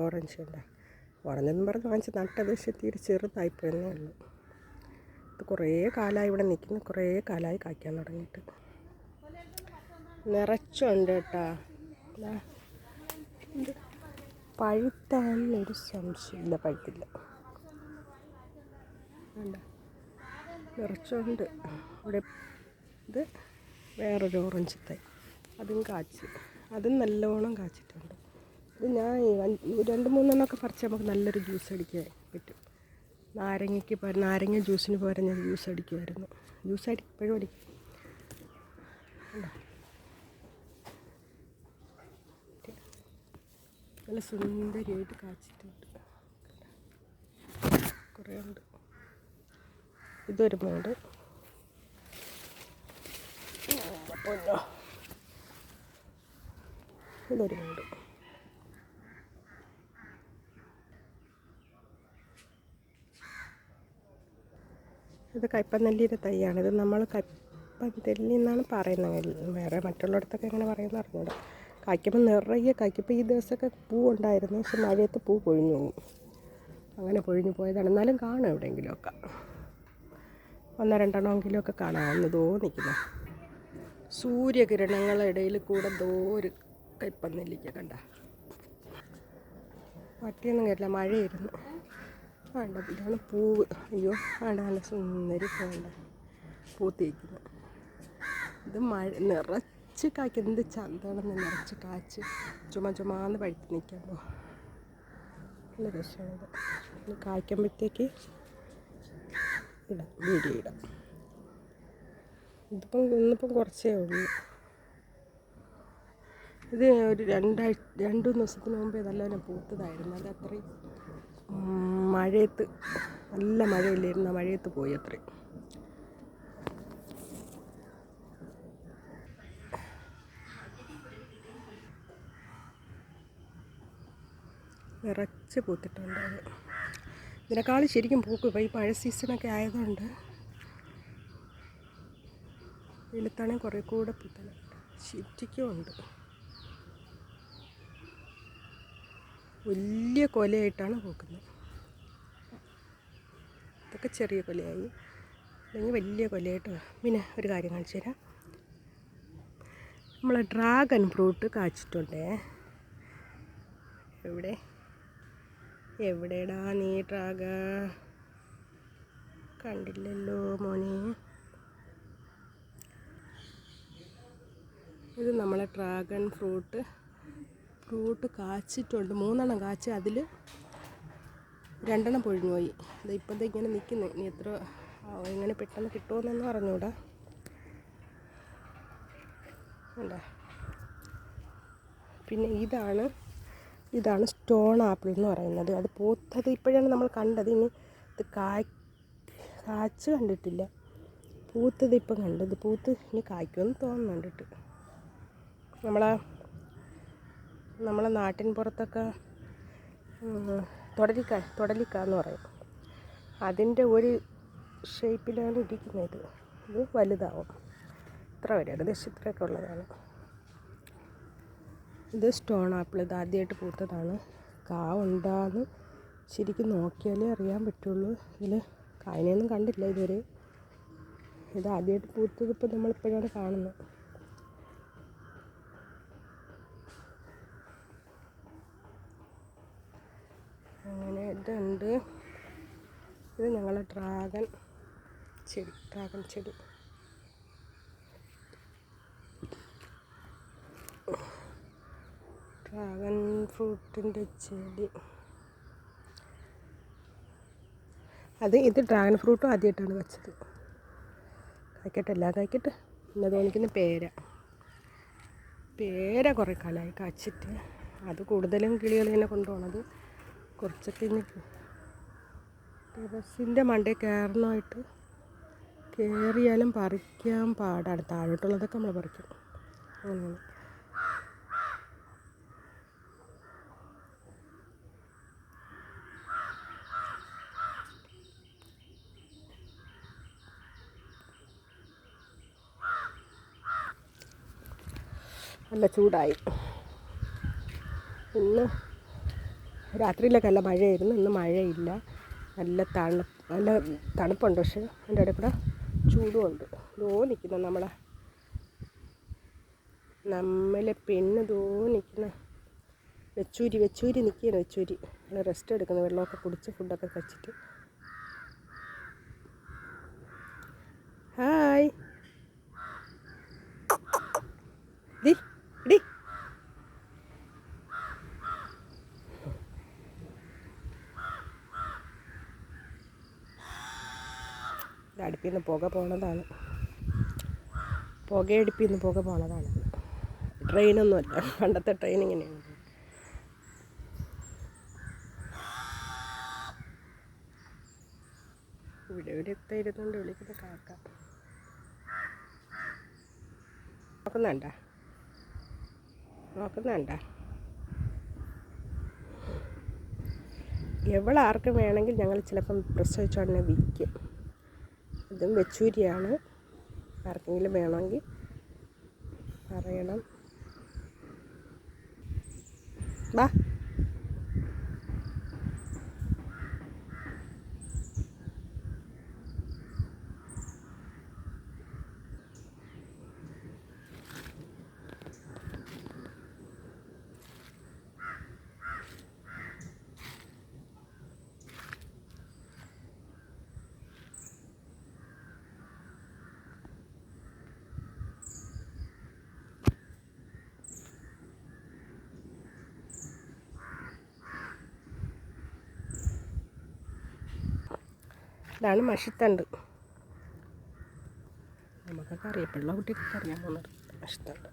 Orange ഉണ്ട് ഓറഞ്ചെന്ന് പറഞ്ഞ് വാങ്ങിച്ച് നട്ടത് പക്ഷേ തീരെ ചെറുതായിപ്പോയെന്നേ ഉള്ളൂ. ഇത് കുറേ കാലമായി ഇവിടെ നിൽക്കുന്നു. കുറേ കാലമായി കായ്ക്കാൻ തുടങ്ങിയിട്ട്. നിറച്ചുണ്ട് കേട്ടാ. പഴുത്താന്നൊരു സംശയമില്ല പഴുത്തില്ല. നിറച്ചുണ്ട്. ഇവിടെ ഇത് വേറൊരു ഓറഞ്ച് തൈ. അതും കാച്ചി. അതും നല്ലോണം കാച്ചിട്ടുണ്ട്. ഇത് ഞാൻ രണ്ട് മൂന്നെണ്ണമൊക്കെ പറിച്ച് നമുക്ക് നല്ലൊരു ജ്യൂസ് അടിക്കാൻ പറ്റും. നാരങ്ങയ്ക്ക് പകരം നാരങ്ങ ജ്യൂസിന് പകരം ഞാൻ ജ്യൂസ് അടിക്കുമായിരുന്നു. ജ്യൂസ് അടി ഇപ്പോഴും അടിക്കും? നല്ല സുന്ദരിയായിട്ട് കാച്ചിട്ടുണ്ട്. കുറേ ഉണ്ട്. ഇതൊരു പൊന്നോ. ഇതൊരു മൂട് ഇത് കയ്പനെല്ലിയുടെ തൈയാണ്. ഇത് നമ്മൾ കയ്പനെല്ലി എന്നാണ് പറയുന്നത്. വേറെ മറ്റുള്ളിടത്തൊക്കെ ഇങ്ങനെ പറയുന്നത് അറിഞ്ഞൂടാ. കായ്ക്കുമ്പോൾ നിറയെ കായ്ക്കും. ഈ ദിവസമൊക്കെ പൂ ഉണ്ടായിരുന്നു. പക്ഷെ മഴയത്ത് പൂ പൊഴിഞ്ഞു പോകും അങ്ങനെ പൊഴിഞ്ഞു പോയതാണ്. എന്നാലും കാണും എവിടെയെങ്കിലുമൊക്കെ. ഒന്നോ രണ്ടെണ്ണമെങ്കിലും ഒക്കെ കാണാമെന്ന് തോന്നിക്കുന്നു സൂര്യകിരണങ്ങളുടെ കൂടെ എന്തോ ഒരു കയ്പനെല്ലിക്ക കണ്ട. പട്ടിയൊന്നും കേട്ടില്ല. മഴയായിരുന്നു. വേണ്ട ഇതാണ് പൂവ്. അയ്യോ വേണ്ട നല്ല സുന്ദരി വേണ്ട പൂത്തിരിക്കുന്നു ഇത് മഴ നിറച്ച് കായ്ക്ക് എന്ത് ചന്തമാണെന്ന് നിറച്ച് കാച്ച് ചുമ ചുമാന്ന് പഴുത്ത് നിൽക്കുമ്പോൾ നല്ല രസമാണിത് ഇത്. കായ്ക്കുമ്പോഴത്തേക്ക് ഇടാം വീഡിയോ ഇടാം. ഇതിപ്പം ഇന്നിപ്പം കുറച്ചേ ഉള്ളൂ. ഇത് ഒരു രണ്ടാഴ്ച രണ്ടു ദിവസത്തിന് മുമ്പേ നല്ലപോലെ പൂത്തതായിരുന്നു. അത് അത്രയും മഴയത്ത് നല്ല മഴയില്ലായിരുന്നു. മഴയത്ത് പോയി അത്രയും നിറച്ച് പൂത്തിട്ടുണ്ട് ഇതിനേക്കാൾ ശരിക്കും പൂക്കും ഇപ്പോൾ ഈ മഴ സീസണൊക്കെ ആയതുകൊണ്ട് വെളുത്താണെങ്കിൽ കുറേ കൂടെ പൂത്തണം. ശരിക്കും ഉണ്ട് വലിയ കൊലയായിട്ടാണ് പൂക്കുന്നത്. ഇതൊക്കെ ചെറിയ കൊലയായി. അല്ലെങ്കിൽ വലിയ കൊലയായിട്ട് പിന്നെ ഒരു കാര്യം കാണിച്ചു തരാം. നമ്മൾ ഡ്രാഗൺ ഫ്രൂട്ട് കാച്ചിട്ടുണ്ടേ. എവിടെ? എവിടെടാ നീ ഡ്രാഗൺ കണ്ടില്ലല്ലോ മോനെ. ഇത് നമ്മളെ ഡ്രാഗൺ ഫ്രൂട്ട് ഫ്രൂട്ട് കാച്ചിട്ടുണ്ട്. മൂന്നെണ്ണം കാച്ച് അതിൽ രണ്ടെണ്ണം പൊഴിഞ്ഞു പോയി. അത് ഇപ്പം ഇങ്ങനെ നിൽക്കുന്നു ഇനി എത്ര എങ്ങനെ പെട്ടെന്ന് കിട്ടുമെന്നൊന്നും അറിഞ്ഞൂടാ അല്ലേ പിന്നെ ഇതാണ് ഇതാണ് സ്റ്റോൺ ആപ്പിൾ എന്ന് പറയുന്നത്. അത് പൂത്തത് ഇപ്പോഴാണ് നമ്മൾ കണ്ടത്. ഇനി ഇത് കായ് കാച്ച് കണ്ടിട്ടില്ല. പൂത്തത് ഇപ്പം കണ്ടത്. പൂത്ത് ഇനി കായ്ക്കുമെന്ന് തോന്നുന്നുണ്ടിട്ട് നമ്മളെ നമ്മളെ നാട്ടിൻ പുറത്തൊക്കെ തുടലിക്ക തൊടലിക്ക എന്ന് പറയും. അതിന്റെ ഒരു ഷേപ്പിലാണ് ഇരിക്കുന്നത്. ഇത് വലുതാവും. ഇത്ര വരെ ഏകദേശം ഇത്രയൊക്കെ ഉള്ളതാണ്. ഇത് സ്റ്റോൺ ആപ്പിൾ ഇത് ആദ്യമായിട്ട് പൂത്തതാണ്. കാ ഉണ്ടാന്ന് ശരിക്കും നോക്കിയാലേ അറിയാൻ പറ്റുള്ളൂ. ഇതിൽ കായനെയൊന്നും കണ്ടില്ല ഇതുവരെ. ഇത് ആദ്യമായിട്ട് പൂത്തത് ഇപ്പോൾ നമ്മളിപ്പോഴാണ് കാണുന്നത് അങ്ങനെ ഇതുണ്ട്. ഇത് ഞങ്ങളെ ഡ്രാഗൺ ചെടി ഡ്രാഗൺ ചെടി. ഡ്രാഗൺ ഫ്രൂട്ടിന്റെ ചെടി. അത് ഇത് ഡ്രാഗൺ ഫ്രൂട്ടും ആദ്യമായിട്ടാണ് വെച്ചത്. കായ്ക്കട്ടെ എല്ലാം കായ്ക്കട്ടെ. പിന്നെ തോന്നിക്കുന്ന പേര. പേര കുറേ കാലമായി കാച്ചിട്ട്. അത് കൂടുതലും കിളികൾ തന്നെ കൊണ്ടുപോകണത് കുറച്ചൊക്കെ ഇനി ടെറസിന്റെ മണ്ടയിൽ കയറണമായിട്ട് കയറിയാലും പറിക്കാൻ പാടാണ്. താഴോട്ടുള്ളതൊക്കെ നമ്മൾ പറിക്കും. അങ്ങനെയാണ്. നല്ല ചൂടായി. ഇന്ന് രാത്രിയിലൊക്കെ നല്ല മഴയായിരുന്നു. ഇന്ന് മഴയില്ല. നല്ല തണു നല്ല തണുപ്പുണ്ട്. പക്ഷെ അതിന്റെ ഇടയിൽ കൂടെ ചൂടുമുണ്ട്. ദോ നിൽക്കുന്ന നമ്മളെ. നമ്മളെ പെണ്ണ് ദോ നിൽക്കുന്ന. വെച്ചൂരി വെച്ചൂരി നിൽക്കുകയാണ് വെച്ചൂരി. നമ്മൾ റെസ്റ്റ് എടുക്കുന്നു. വെള്ളമൊക്കെ കുടിച്ച് ഫുഡൊക്കെ കഴിച്ചിട്ട്. ഹായ് ഡി അടുപ്പിൽ നിന്ന് പുക പോണതാണ്. പുകയടുപ്പിൽ നിന്ന് പുക പോണതാണ്. ട്രെയിനൊന്നുമല്ല. പണ്ടത്തെ ട്രെയിൻ ഇങ്ങനെയാണ് ഇവിടെ ഇവിടെയൊക്കെ ഇരുന്നുകൊണ്ട് വിളിക്കുന്ന കാക്ക. നോക്കുന്നുണ്ട? നോക്കുന്നുണ്ട? എവളാർക്കും വേണമെങ്കിൽ ഞങ്ങൾ ചിലപ്പം പ്രസവിച്ചോടനെ വിൽക്കും. ഇതും വെച്ചൂരിയാണ്. ആർക്കെങ്കിലും വേണമെങ്കിൽ പറയണം. വാ ഇതാണ് മഷിത്തണ്ട്. നമുക്കൊക്കെ കറിയപ്പുള്ള കുട്ടിക്ക് അറിയാൻ പോകുന്നത് മഷിത്തണ്ട്.